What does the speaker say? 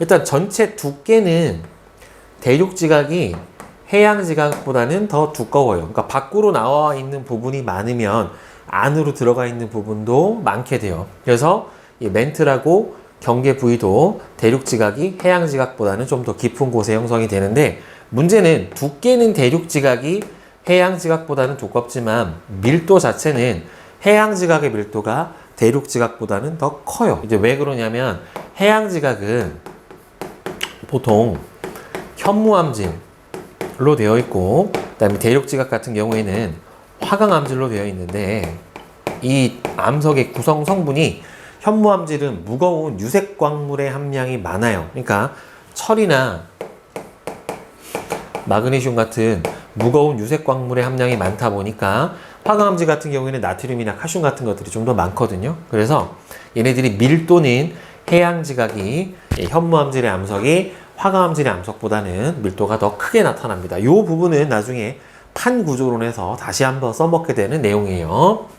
일단 전체 두께는 대륙 지각이 해양 지각보다는 더 두꺼워요. 그러니까 밖으로 나와 있는 부분이 많으면 안으로 들어가 있는 부분도 많게 돼요. 그래서 이 멘트라고 경계 부위도 대륙 지각이 해양 지각보다는 좀 더 깊은 곳에 형성이 되는데 문제는 두께는 대륙 지각이 해양 지각보다는 두껍지만 밀도 자체는 해양 지각의 밀도가 대륙 지각보다는 더 커요. 이제 왜 그러냐면 해양 지각은 보통 현무암질로 되어 있고 그다음에 대륙 지각 같은 경우에는 화강암질로 되어 있는데 이 암석의 구성 성분이 현무암질은 무거운 유색 광물의 함량이 많아요. 그러니까 철이나 마그네슘 같은 무거운 유색 광물의 함량이 많다 보니까 화강암질 같은 경우에는 나트륨이나 칼슘 같은 것들이 좀 더 많거든요. 그래서 얘네들이 밀도는 해양 지각이 예, 현무암질의 암석이 화강암질의 암석보다는 밀도가 더 크게 나타납니다. 이 부분은 나중에 판 구조론에서 다시 한번 써먹게 되는 내용이에요.